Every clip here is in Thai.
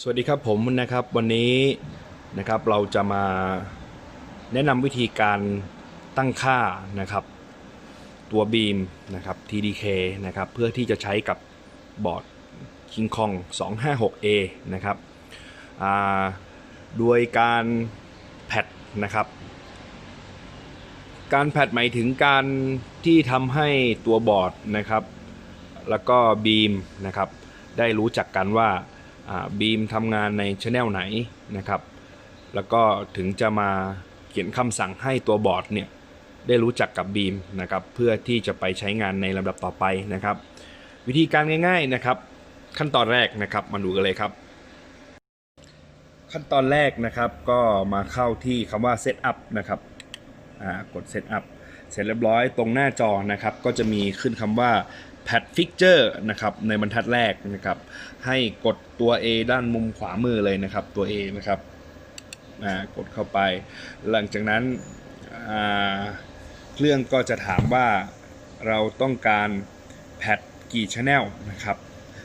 สวัสดีครับผมนะครับวันนี้นะครับเราจะมาแนะนำวิธีการตั้งค่านะครับตัวบีมนะครับ TDK นะครับเพื่อที่จะใช้กับบอร์ด King Kong 256A นะครับโดยการแพดนะครับ การแพดหมายถึงการที่ทำให้ตัวบอร์ดนะครับ แล้วก็บีมนะครับได้รู้จักกันว่า บีมทำงานในช anel ไหนนะครับ แล้วก็ถึงจะมาเขียนคำสั่งให้ตัวบอร์ดเนี่ยได้รู้จักกับบีมนะครับเพื่อที่จะไปใช้งานในลำดับต่อไปนะครับ วิธีการง่าย ๆนะครับ ขั้นตอนแรกนะครับมาดูกันเลยครับ ขั้นตอนแรกนะครับก็มาเข้าที่คำว่า setup นะครับกด setup เสร็จเรียบร้อยตรงหน้าจอนะครับ ก็จะมีขึ้นคำว่า pad fixture นะครับในบรรทัดแรกนะครับให้กดตัว A ด้านมุมขวามือเลยนะครับตัว A นะครับกดเข้าไป หลังจากนั้นเครื่องก็จะถามว่าเราต้องการแพดกี่ช anel นะครับ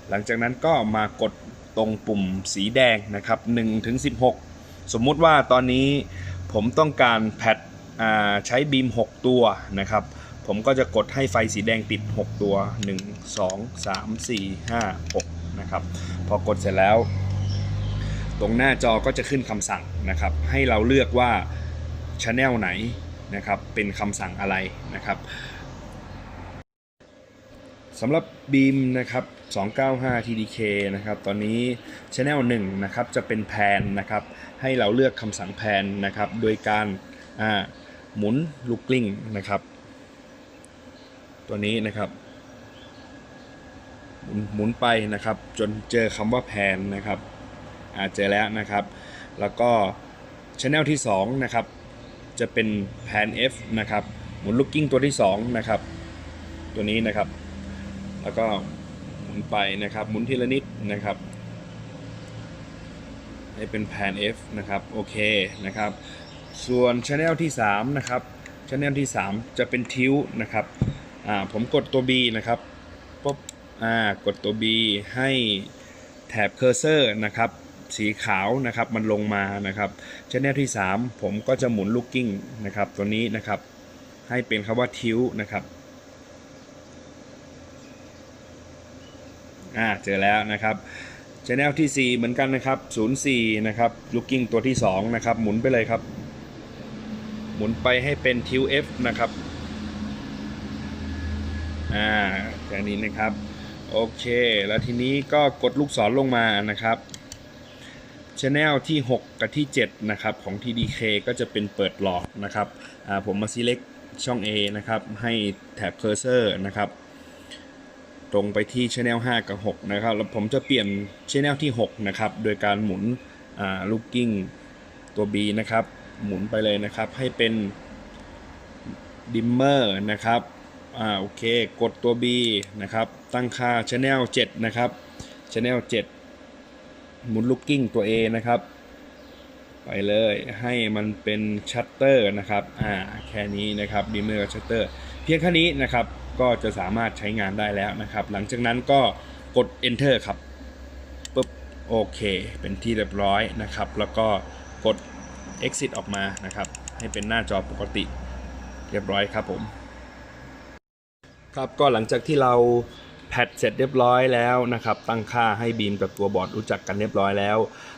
หลังจากนั้นก็มากดตรงปุ่มสีแดงนะครับ1ถึง16 สมมุติว่าตอนนี้ผมต้องการแพดใช้บีม 6 ตัวนะครับ ผมก็จะกดให้ไฟสีแดงติด 6 ตัว 1 2 3 4 5 6 นะครับ พอกดเสร็จแล้ว ตรงหน้าจอก็จะขึ้นคำสั่งนะครับ ให้เราเลือกว่าช anel ไหนนะครับ เป็นคำสั่งอะไรนะครับสำหรับบีมนะครับ 295 TDK นะครับ ตอนนี้ Channel 1นะครับ จะเป็นแพนนะครับ ให้เราเลือกคำสั่งแพนนะครับ โดยการอ่าหมุนลูกกลิ้งนะครับ ตัวนี้นะครับหมุนหมุนไปนะครับ จนเจอคำว่าแพนนะครับอาเจอแล้วนะครับ แล้วก็ Channel ที่2นะครับจะเป็นแพน F นะครับหมุนลูกกิ้งตัวที่2นะครับตัวนี้นะครับ แล้วก็หมุนไปนะครับหมุนทีละนิดนะครับให้เป็นแผน F นะครับโอเคนะครับส่วน Channel ที่3นะครับ Channel ที่ 3 จะเป็นทิวนะครับ อ่าผมกดตัว B นะครับปุ๊บอ่ากดตัว B ให้แถบเคอร์เซอร์นะครับสีขาวนะครับมันลงมานะครับ Channel ที่ 3 ผมก็จะหมุนลูกกิ้งนะครับตัวนี้นะครับให้เป็นคำว่าทิวนะครับอ่าเจอแล้วนะครับ Channel ที่ 4 เหมือนกันนะครับ04นะครับ Looking ตัวที่2นะครับหมุนไปเลยครับ หมุนไปให้เป็น t i l F นะครับ อ่าแค่นี้นะครับโอเค แล้วทีนี้ก็กดลูกศรลงมานะครับ Channel ที่ 6 กับที่ 7 นะครับ ของ TDK ก็จะเป็นเปิดหลอดนะครับอ่าผมมา select ช่อง A นะครับ ให้แถบ cursor นะครับ ตรงไปที่ Channel 5 กับ 6 นะครับ แล้วผมจะเปลี่ยน Channel ที่ 6 นะครับ โดยการหมุนอ่าลูกกิ้งตัว B นะครับ หมุนไปเลยนะครับ ให้เป็นดิมเมอร์นะครับ อ่าโอเค กดตัว B นะครับ ตั้งค่า Channel 7 นะครับ Channel 7หมุนลูกกิ้งตัว A นะครับ ไปเลยให้มันเป็นชัตเตอร์นะครับ อ่าแค่นี้นะครับดิมเมอร์ชัตเตอร์เพียงแค่นี้นะครับ ก็จะสามารถใช้งานได้แล้วนะครับ หลังจากนั้นก็กด enter ครับปุ๊บโอเค เป็นที่เรียบร้อยนะครับ แล้วก็กด exit ออกมานะครับ ให้เป็นหน้าจอปกติเรียบร้อยครับผม ครับก็หลังจากที่เราแพดเสร็จเรียบร้อยแล้วนะครับ ตั้งค่าให้บีมกับตัวบอร์ดรู้จักกันเรียบร้อยแล้ว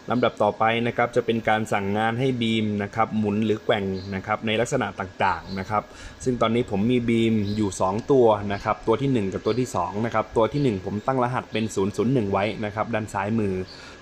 ลำดับต่อไปนะครับจะเป็นการสั่งงานให้บีมนะครับหมุนหรือแกว่งนะครับในลักษณะต่างๆนะครับซึ่งตอนนี้ผมมีบีมอยู่ 2 ตัวนะครับตัวที่ 1 กับตัวที่2นะครับตัวที่ 1 ผมตั้งรหัสเป็น 001 ไว้นะครับด้านซ้ายมือ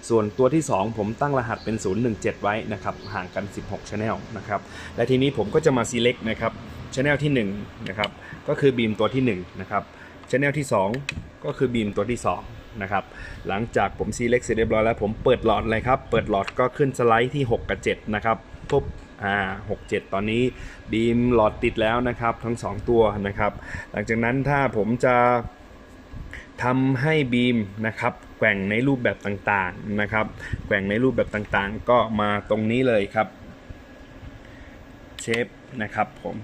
ส่วนตัวที่ 2 ผมตั้งรหัสเป็น 017 ไว้นะครับห่างกัน 16 Channel นะครับและทีนี้ผมก็จะมา select นะครับ Channel ที่1นะครับก็คือบีมตัวที่1นะครับ Channel ที่ 2 ก็คือบีมตัวที่2นะครับหลังจากผม select เสร็จเรียบร้อยแล้วผมเปิดหลอดเลยครับเปิดหลอดก็ขึ้นสไลด์ที่ 6 กับ 7 นะครับปุ๊บอ่า6 7ตอนนี้บีมหลอดติดแล้วนะครับทั้ง 2 ตัวนะครับหลังจากนั้นถ้าผมจะทำให้บีมนะครับแกว่งในรูปแบบต่างๆนะครับแกว่งในรูปแบบต่างๆ ก็มาตรงนี้เลยครับเชฟนะครับผม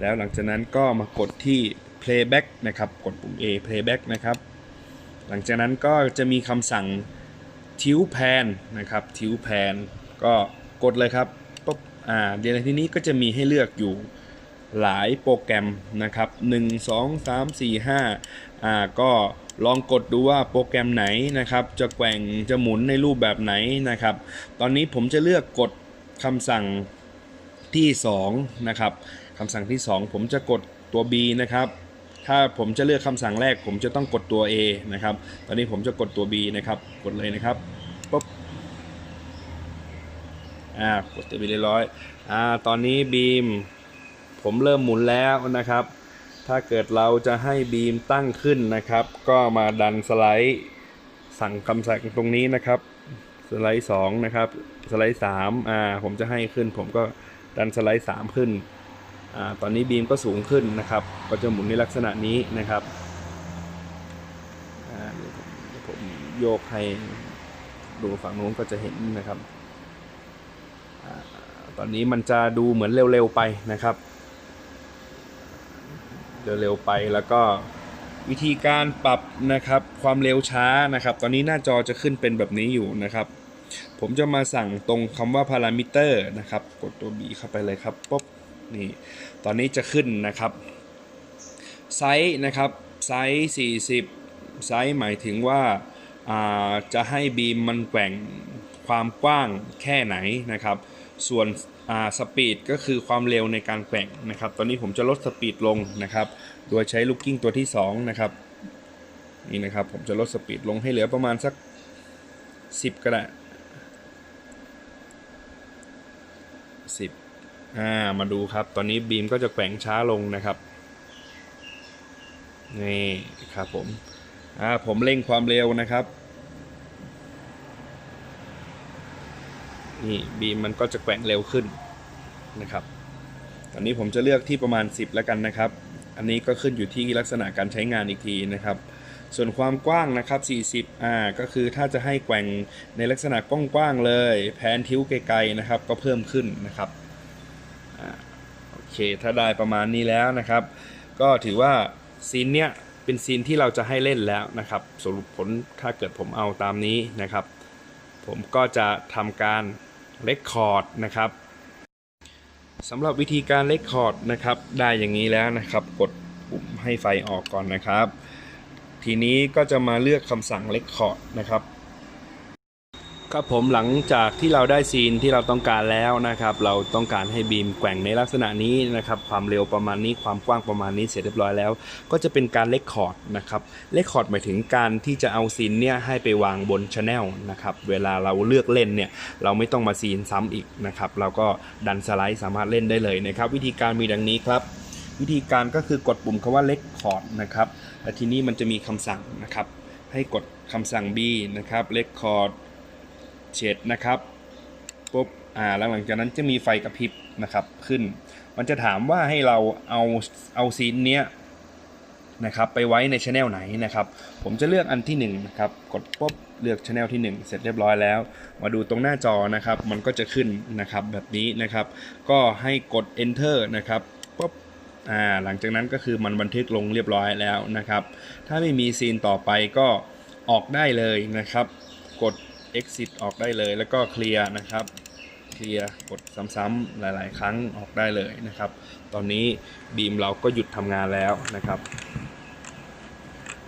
แล้วหลังจากนั้นก็มากดที่ playback นะครับ กดปุ่ม A playback นะครับ หลังจากนั้นก็จะมีคำสั่งทิวแพนนะครับทิวแพนก็กดเลยครับปุ๊บอ่าเดี๋ยวในที่นี้ก็จะมีให้เลือกอยู่หลายโปรแกรมนะครับ 1 2 3 4 5อ่าก็ลองกดดูว่าโปรแกรมไหนนะครับ จะแกว่งจะหมุนในรูปแบบไหนนะครับ ตอนนี้ผมจะเลือกกดคำสั่งที่ 2 นะครับ คำสั่งที่ 2 ผมจะกดตัว B นะครับ ถ้าผมจะเลือกคำสั่งแรก ผมจะต้องกดตัว A นะครับ ตอนนี้ผมจะกดตัว B นะครับ กดเลยนะครับปุ๊บอ่ากดตัว B เรียบร้อยอ่าตอนนี้บีมผมเริ่มหมุนแล้วนะครับ ถ้าเกิดเราจะให้บีมตั้งขึ้นนะครับ ก็มาดันสไลด์สั่งคำสั่งตรงนี้นะครับ สไลด์2นะครับ สไลด์3อ่าผมจะให้ขึ้น ผมก็ดันสไลด์3ขึ้น อตอนนี้บีมก็สูงขึ้นนะครับ ก็จะหมุนในลักษณะนี้นะครับผมโยกให้ดูฝั่งนู้นก็จะเห็นนะครับอตอนนี้มันจะดูเหมือนเร็วๆไปนะครับเร็วๆไปแล้วก็วิธีการปรับนะครับความเร็วช้านะครับ ตอนนี้หน้าจอจะขึ้นเป็นแบบนี้อยู่นะครับ ผมจะมาสั่งตรงคำว่าพารามิเตอร์นะครับ กดตัว B เข้าไปเลยครับปุ๊บ นี่ตอนนี้จะขึ้นนะครับไซส์นะครับไซส์40 ไซส์หมายถึงว่าาจะให้บีมมันแกว่งความกว้างแค่ไหนนะครับ ส่วนสปีดก็คือความเร็วในการแกว่งนะครับ ตอนนี้ผมจะลดสปีดลงนะครับ โดยใช้ลูกกิ้งตัวที่ 2 นะครับ นี่นะครับ ผมจะลดสปีดลงให้เหลือประมาณสัก 10 ก็ได้10 อ่ามาดูครับ ตอนนี้บีมก็จะแกว่งช้าลงนะครับ นี่ครับผม อ่าผมเร่งความเร็วนะครับ นี่บีมมันก็จะแกว่งเร็วขึ้นนะครับ ตอนนี้ผมจะเลือกที่ประมาณ 10 แล้วกันนะครับ อันนี้ก็ขึ้นอยู่ที่ลักษณะการใช้งานอีกทีนะครับส่วนความกว้างนะครับ 40 อ่า ก็คือถ้าจะให้แกว่งในลักษณะกว้างๆเลย แผนทิ้วไกลๆนะครับ ก็เพิ่มขึ้นนะครับ เคถ้าได้ประมาณนี้แล้วนะครับ ก็ถือว่าซีนเนี้ยเป็นซีนที่เราจะให้เล่นแล้วนะครับ สรุปผลถ้าเกิดผมเอาตามนี้นะครับ ผมก็จะทำการเลคคอร์ดนะครับสำหรับวิธีการเลคคอร์ดนะครับ ได้อย่างนี้แล้วนะครับ กดปุ่มให้ไฟออกก่อนนะครับ ทีนี้ก็จะมาเลือกคำสั่งเลคคอร์ดนะครับ ครับผมหลังจากที่เราได้ซีนที่เราต้องการแล้วนะครับ เราต้องการให้บีมแกว่งในลักษณะนี้นะครับ ความเร็วประมาณนี้ความกว้างประมาณนี้เสร็จเรียบร้อยแล้ว ก็จะเป็นการเลคคอร์ดนะครับเลคคอร์ดหมายถึงการที่จะเอาซีนเนี่ยให้ไปวางบนช anel นะครับเวลาเราเลือกเล่นเนี่ยเราไม่ต้องมาซีนซ้ำอีกนะครับเราก็ดันสไลด์สามารถเล่นได้เลยนะครับ วิธีการมีดังนี้ครับ วิธีการก็คือกดปุ่มคำว่าเลคคอร์ดนะครับและทีนี้มันจะมีคำสั่งนะครับ ให้กดคำสั่ง B นะครับเลคคอร์ด เฉดนะครับปุ๊บอ่าแล้วหลังจากนั้นจะมีไฟกระพริบนะครับขึ้น มันจะถามว่าให้เราเอาเอาซีนเนี้ยนะครับไปไว้ในช anel ไหนนะครับ ผมจะเลือกอันที่1นงนะครับกดปุ๊บเลือกช anel ที่ 1 เสร็จเรียบร้อยแล้ว มาดูตรงหน้าจอนะครับ มันก็จะขึ้นนะครับแบบนี้นะครับ ก็ให้กด enter นะครับปุ๊บอ่าหลังจากนั้นก็คือมันบันทึกลงเรียบร้อยแล้วนะครับ ถ้าไม่มีซีนต่อไปก็ออกได้เลยนะครับ กด exit ออกได้เลย แล้วก็เคลียร์นะครับเคลียร์กดซ้ำๆหลาย ๆ ครั้งออกได้เลยนะครับ ตอนนี้บีมเราก็หยุดทำงานแล้วนะครับ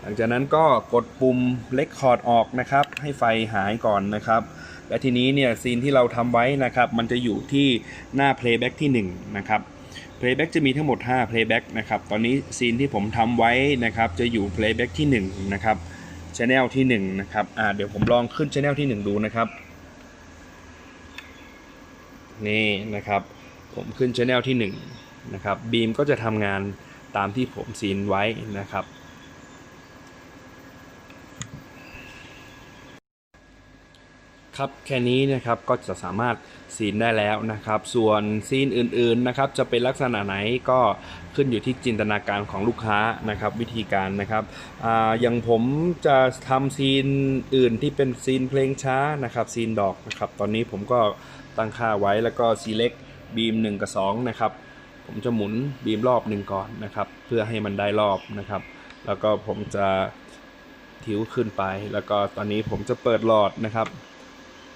หลังจากนั้นก็กดปุ่มเลคคอร์ดออกนะครับ ให้ไฟหายก่อนนะครับและทีนี้เนี่ยซีนที่เราทำไว้นะครับ มันจะอยู่ที่หน้า playback ที่ 1 นะครับ playback จะมีทั้งหมด 5 playback นะครับ ตอนนี้ซีนที่ผมทำไว้นะครับ จะอยู่ playback ที่ 1 นะครับ ช anel ที่1นะครับอ่าเดี๋ยวผมลองขึ้นช anel ที่ 1 ดูนะครับ นี่นะครับ ผมขึ้น channel ที่1นะครับบีมก็จะทำงานตามที่ผมซีนไว้นะครับ ครับแค่นี้นะครับก็จะสามารถซีนได้แล้วนะครับ ส่วนซีนอื่นๆนะครับจะเป็นลักษณะไหนก็ขึ้นอยู่ที่จินตนาการของลูกค้านะครับ วิธีการนะครับออย่างผมจะทำซีนอื่นที่เป็นซีนเพลงช้านะครับซีนดอกนะครับ ตอนนี้ผมก็ตั้งค่าไว้แล้วก็ select บีม1กับ2นะครับผมจะหมุนบีมรอบหนึ่งก่อนนะครับ เพื่อให้มันได้รอบนะครับ แล้วก็ผมจะทิ้วขึ้นไป แล้วก็ตอนนี้ผมจะเปิดหลอดนะครับ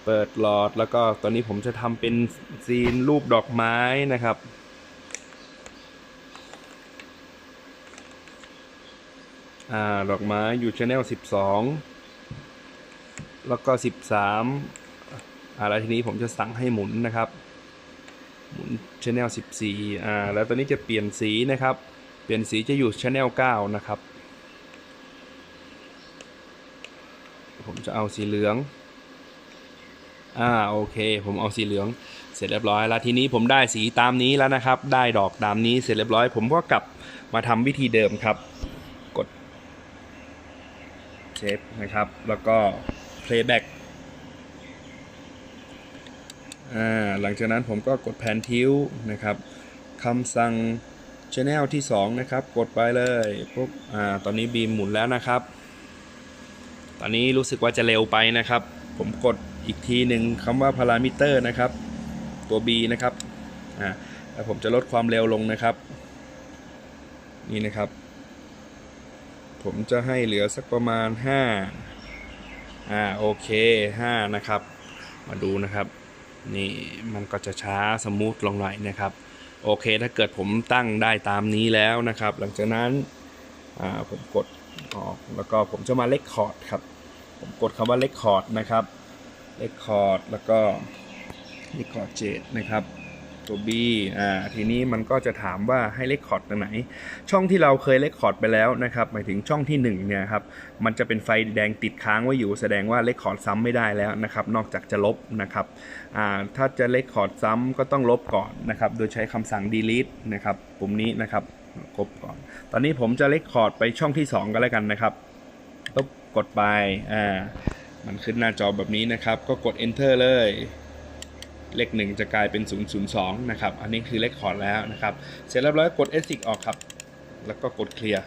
เปิดหลอดแล้วก็ตอนนี้ผมจะทำเป็นซีนรูปดอกไม้นะครับ อ่า ดอกไม้อยู่ช anel 12 แล้วก็ 13อ่าแล้วทีนี้ผมจะสั่งให้หมุนนะครับ หมุนช anel 14อ่า แล้วตอนนี้จะเปลี่ยนสีนะครับ เปลี่ยนสีจะอยู่ช anel 9 นะครับ ผมจะเอาสีเหลือง อ่าโอเค ผมเอาสีเหลืองเสร็จเรียบร้อยแล้วทีนี้ผมได้สีตามนี้แล้วนะครับ ได้ดอกตามนี้เสร็จเรียบร้อย ผมก็กลับมาทำวิธีเดิมครับ กดเซฟนะครับ แล้วก็ playback อ่าหลังจากนั้นผมก็กดแผนทิวนะครับคำสั่ง channel ที่ 2 นะครับ กดไปเลยปุ๊บอ่าตอนนี้บีมหมุนแล้วนะครับ ตอนนี้รู้สึกว่าจะเร็วไปนะครับ ผมกด อีกทีหนึ่งคำว่าพารามิเตอร์นะครับ ตัว B นะครับอ่าแล้วผมจะลดความเร็วลงนะครับ นี่นะครับ ผมจะให้เหลือสักประมาณ 5 อ่าโอเค 5 นะครับ มาดูนะครับนี่มันก็จะช้าสมูทลงหน่อยนะครับ โอเคถ้าเกิดผมตั้งได้ตามนี้แล้วนะครับ หลังจากนั้นอ่าผมกดออกแล้วก็ผมจะมาเลคคอร์ดครับ ผมกดคำว่าเลคคอร์ดนะครับ เลคคอร์ดแล้วก็เลคคอร์ดเจนะครับตัว B อ่า ทีนี้มันก็จะถามว่าให้เลคคอร์ดตรงไหน ช่องที่เราเคยเลคคอร์ดไปแล้วนะครับ หมายถึงช่องที่1เนี่ยครับ มันจะเป็นไฟแดงติดค้างไว้อยู่ แสดงว่าเลคคอร์ดซ้ำไม่ได้แล้วนะครับ นอกจากจะลบนะครับ อ่า ถ้าจะเลคคอร์ดซ้ำก็ต้องลบก่อนนะครับ โดยใช้คำสั่ง delete นะครับ ปุ่มนี้นะครับกบก่อน ตอนนี้ผมจะเลคคอร์ดไปช่องที่ 2 ก็แล้วกันนะครับตบกดไป อ่า มันขึ้นหน้าจอแบบนี้นะครับ ก็กด enter เลย เลขหนึ่งจะกลายเป็น 002 นะครับ อันนี้คือเลขคอร์ดแล้วนะครับ เสร็จเรียบร้อยกด exit ออกครับ แล้วก็กดเคลียร์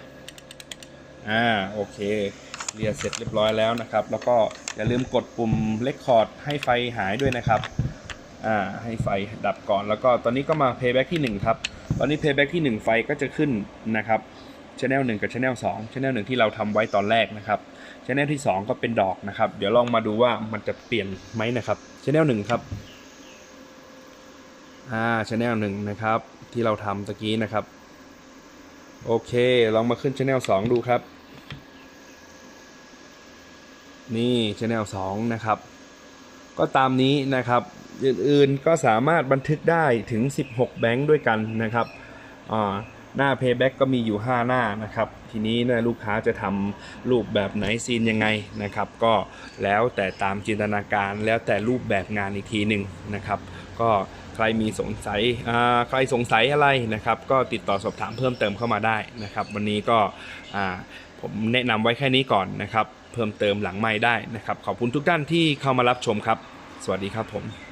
อ่าโอเคเคลียร์เสร็จเรียบร้อยแล้วนะครับ แล้วก็อย่าลืมกดปุ่มเลคคอร์ดให้ไฟหายด้วยนะครับอ่าให้ไฟดับก่อนแล้วก็ตอนนี้ก็มา playback ที่ 1 ครับ ตอนนี้ playback ที่ 1 ไฟก็จะขึ้นนะครับ channel 1 กับ channel 2 channel 1 ที่เราทำไว้ตอนแรกนะครับ channel ที่ 2 ก็เป็นดอกนะครับ เดี๋ยวลองมาดูว่ามันจะเปลี่ยนไหมนะครับ channel 1ครับอ่าชแนลหนึ่งนะครับ ที่เราทำตะกี้นะครับ โอเค ลองมาขึ้นชแนลสองดูครับ นี่ชแนลสองนะครับ ก็ตามนี้นะครับ อื่นๆก็สามารถบันทึกได้ถึง 16 แบงค์ด้วยกันนะครับอ่า หน้า Payback ก็มีอยู่ 5 หน้านะครับ ทีนี้นะลูกค้าจะทำรูปแบบไหนซีนยังไงนะครับ ก็แล้วแต่ตามจินตนาการแล้วแต่รูปแบบงานอีกทีหนึ่งนะครับ ก็ใครมีสงสัยใครสงสัยอะไรนะครับ ก็ติดต่อสอบถามเพิ่มเติมเข้ามาได้นะครับ วันนี้ก็ผมแนะนำไว้แค่นี้ก่อนนะครับ เพิ่มเติมหลังไม่ได้นะครับ ขอบคุณทุกท่านที่เข้ามารับชมครับ สวัสดีครับผม